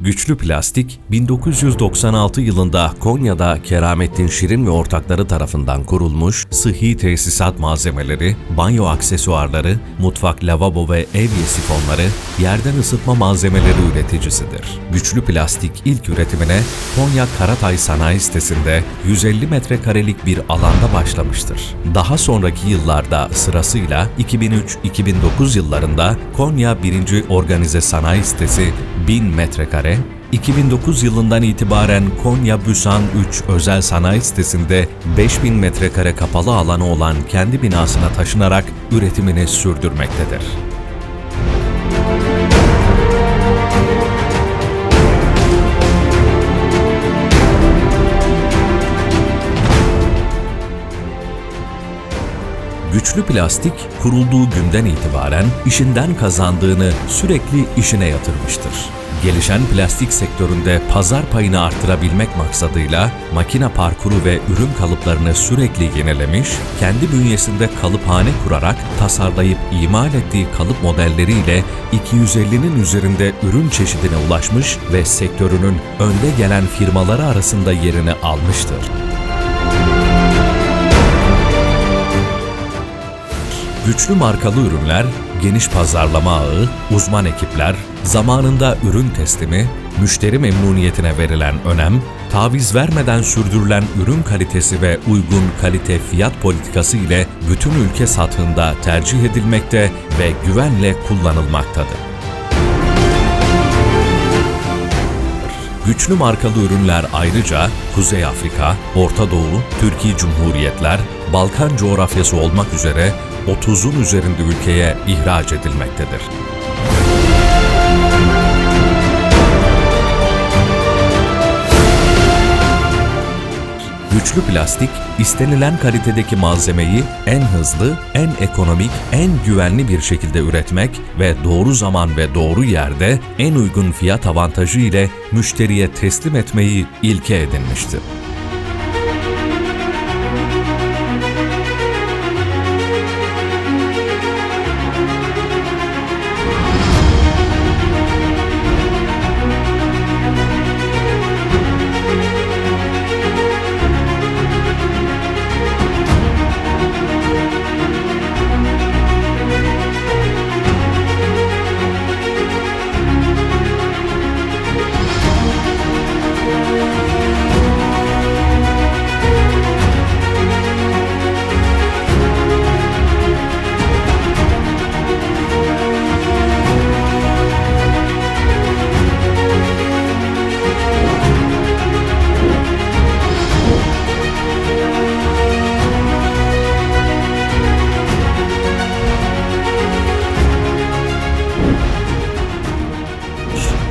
Güçlü Plastik, 1996 yılında Konya'da Keramettin Şirin ve ortakları tarafından kurulmuş sıhhi tesisat malzemeleri, banyo aksesuarları, mutfak lavabo ve evye sifonları, yerden ısıtma malzemeleri üreticisidir. Güçlü Plastik ilk üretimine Konya Karatay Sanayi Sitesi'nde 150 metrekarelik bir alanda başlamıştır. Daha sonraki yıllarda sırasıyla 2003-2009 yıllarında Konya 1. Organize Sanayi Sitesi 1000 metrekare, 2009 yılından itibaren Konya Büsan 3 özel sanayi sitesinde 5000 metrekare kapalı alanı olan kendi binasına taşınarak üretimini sürdürmektedir. Güçlü Plastik kurulduğu günden itibaren işinden kazandığını sürekli işine yatırmıştır. Gelişen plastik sektöründe pazar payını arttırabilmek maksadıyla makine parkuru ve ürün kalıplarını sürekli yenilemiş, kendi bünyesinde kalıphane kurarak tasarlayıp imal ettiği kalıp modelleriyle 250'nin üzerinde ürün çeşidine ulaşmış ve sektörünün önde gelen firmaları arasında yerini almıştır. Güçlü markalı ürünler, geniş pazarlama ağı, uzman ekipler, zamanında ürün teslimi, müşteri memnuniyetine verilen önem, taviz vermeden sürdürülen ürün kalitesi ve uygun kalite fiyat politikası ile bütün ülke sathında tercih edilmekte ve güvenle kullanılmaktadır. Güçlü markalı ürünler ayrıca Kuzey Afrika, Orta Doğu, Türkiye Cumhuriyetler, Balkan coğrafyası olmak üzere 30'un üzerinde ülkeye ihraç edilmektedir. Güçlü plastik, istenilen kalitedeki malzemeyi en hızlı, en ekonomik, en güvenli bir şekilde üretmek ve doğru zaman ve doğru yerde en uygun fiyat avantajı ile müşteriye teslim etmeyi ilke edinmiştir.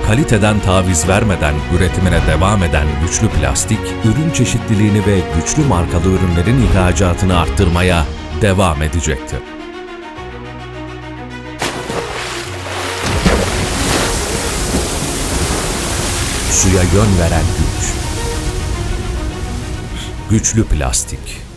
Kaliteden taviz vermeden üretimine devam eden güçlü plastik, ürün çeşitliliğini ve güçlü markalı ürünlerin ihracatını arttırmaya devam edecektir. Suya yön veren güç. Güçlü plastik.